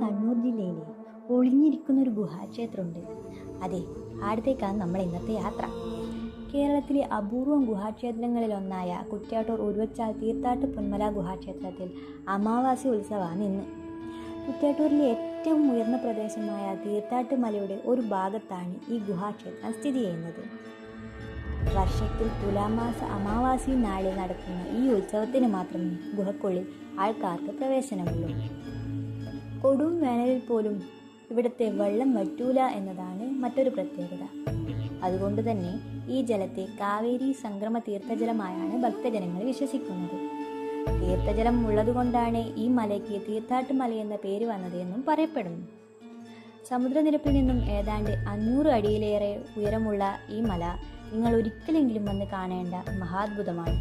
കണ്ണൂർ ജില്ലയിലെ ഒളിഞ്ഞിരിക്കുന്ന ഒരു ഗുഹാക്ഷേത്രമുണ്ട്. അതെ അടുത്തേക്കാണ് നമ്മൾ ഇന്നത്തെ യാത്ര. കേരളത്തിലെ അപൂർവം ഗുഹാക്ഷേത്രങ്ങളിലൊന്നായ കുറ്റ്യാട്ടൂർ ഉരുവച്ചാൽ തീർത്ഥാട്ട് പൊന്മല ഗുഹാക്ഷേത്രത്തിൽ അമാവാസി ഉത്സവമാണ് ഇന്ന്. കുറ്റ്യാട്ടൂരിലെ ഏറ്റവും ഉയർന്ന പ്രദേശമായ തീർത്ഥാട്ട് മലയുടെ ഒരു ഭാഗത്താണ് ഈ ഗുഹാക്ഷേത്രം സ്ഥിതി ചെയ്യുന്നത്. വർഷത്തിൽ തുലാമാസ അമാവാസി നാളിൽ നടക്കുന്ന ഈ ഉത്സവത്തിന് മാത്രമേ ഗുഹക്കുള്ളിൽ ആൾക്കാർക്ക് പ്രവേശനമുള്ളൂ. കൊടും വേനലിൽ പോലും ഇവിടുത്തെ വെള്ളം വറ്റൂല എന്നതാണ് മറ്റൊരു പ്രത്യേകത. അതുകൊണ്ട് തന്നെ ഈ ജലത്തെ കാവേരി സംക്രമ തീർത്ഥജലമായാണ് ഭക്തജനങ്ങൾ വിശ്വസിക്കുന്നത്. തീർത്ഥജലം ഉള്ളതുകൊണ്ടാണ് ഈ മലയ്ക്ക് തീർത്ഥാട്ട് മല എന്ന പേര് വന്നത് എന്നും പറയപ്പെടുന്നു. സമുദ്രനിരപ്പിൽ നിന്നും ഏതാണ്ട് അഞ്ഞൂറ് അടിയിലേറെ ഉയരമുള്ള ഈ മല നിങ്ങൾ ഒരിക്കലെങ്കിലും വന്ന് കാണേണ്ട മഹാത്ഭുതമാണ്.